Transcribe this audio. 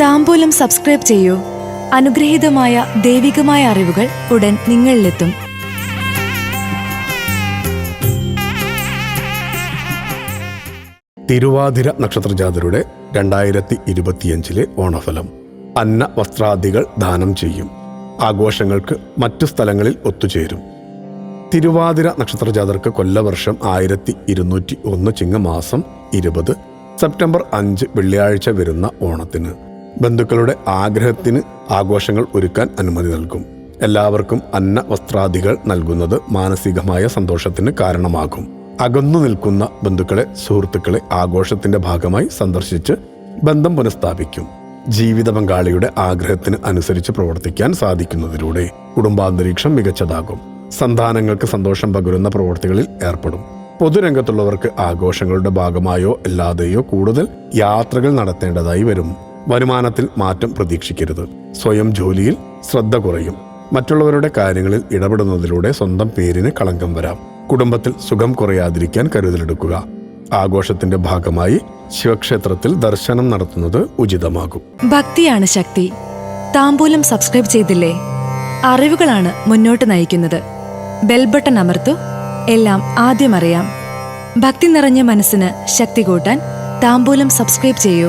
താമ്പൂലം subscribe ചെയ്യൂ. അനുഗ്രഹീതമായ ദൈവികമായ അറിവുകൾ ഉടൻ നിങ്ങളിലെത്തും. തിരുവാതിര നക്ഷത്രജാതരുടെ രണ്ടായിരത്തി ഇരുപത്തിയഞ്ചിലെ ഓണഫലം. അന്ന വസ്ത്രാദികൾ ദാനം ചെയ്യും. ആഘോഷങ്ങൾക്ക് മറ്റു സ്ഥലങ്ങളിൽ ഒത്തുചേരും. തിരുവാതിര നക്ഷത്രജാതർക്ക് കൊല്ലവർഷം ആയിരത്തി ഇരുന്നൂറ്റി ഒന്ന് ചിങ്ങമാസം ഇരുപത് സെപ്റ്റംബർ അഞ്ച് വെള്ളിയാഴ്ച വരുന്ന ഓണത്തിന്. ബന്ധുക്കളുടെ ആഗ്രഹത്തിന് ആഘോഷങ്ങൾ ഒരുക്കാൻ അനുമതി നൽകും. എല്ലാവർക്കും അന്ന വസ്ത്രാദികൾ നൽകുന്നത് മാനസികമായ സന്തോഷത്തിന് കാരണമാകും. അകന്നു നിൽക്കുന്ന ബന്ധുക്കളെ സുഹൃത്തുക്കളെ ആഘോഷത്തിന്റെ ഭാഗമായി സന്ദർശിച്ച് ബന്ധം പുനഃസ്ഥാപിക്കും. ജീവിത പങ്കാളിയുടെ ആഗ്രഹത്തിന് അനുസരിച്ച് പ്രവർത്തിക്കാൻ സാധിക്കുന്നതിലൂടെ കുടുംബാന്തരീക്ഷം മികച്ചതാകും. സന്താനങ്ങൾക്ക് സന്തോഷം പകരുന്ന പ്രവൃത്തികളിൽ ഏർപ്പെടും. പൊതുരംഗത്തുള്ളവർക്ക് ആഘോഷങ്ങളുടെ ഭാഗമായോ അല്ലാതെയോ കൂടുതൽ യാത്രകൾ നടത്തേണ്ടതായി വരും. വരുമാനത്തിൽ മാറ്റം പ്രതീക്ഷിക്കരുത്. സ്വയം ജോലിയിൽ ശ്രദ്ധ കുറയും. മറ്റുള്ളവരുടെ കാര്യങ്ങളിൽ ഇടപെടുന്നതിലൂടെ സ്വന്തം പേരിന് കളങ്കം വരാം. കുടുംബത്തിൽ സുഖം കുറയാതിരിക്കാൻ കരുതലെടുക്കുക. ആഘോഷത്തിന്റെ ഭാഗമായി ശിവക്ഷേത്രത്തിൽ ദർശനം നടത്തുന്നത് ഉചിതമാകും. ഭക്തിയാണ് ശക്തി. താമ്പൂലം സബ്സ്ക്രൈബ് ചെയ്തില്ലേ? അറിവുകളാണ് മുന്നോട്ട് നയിക്കുന്നത്. ബെൽബട്ടൺ അമർത്തു. എല്ലാം ആദ്യം അറിയാം. ഭക്തി നിറഞ്ഞ മനസ്സിന് ശക്തി കൂട്ടാൻ താമ്പൂലം സബ്സ്ക്രൈബ് ചെയ്യൂ.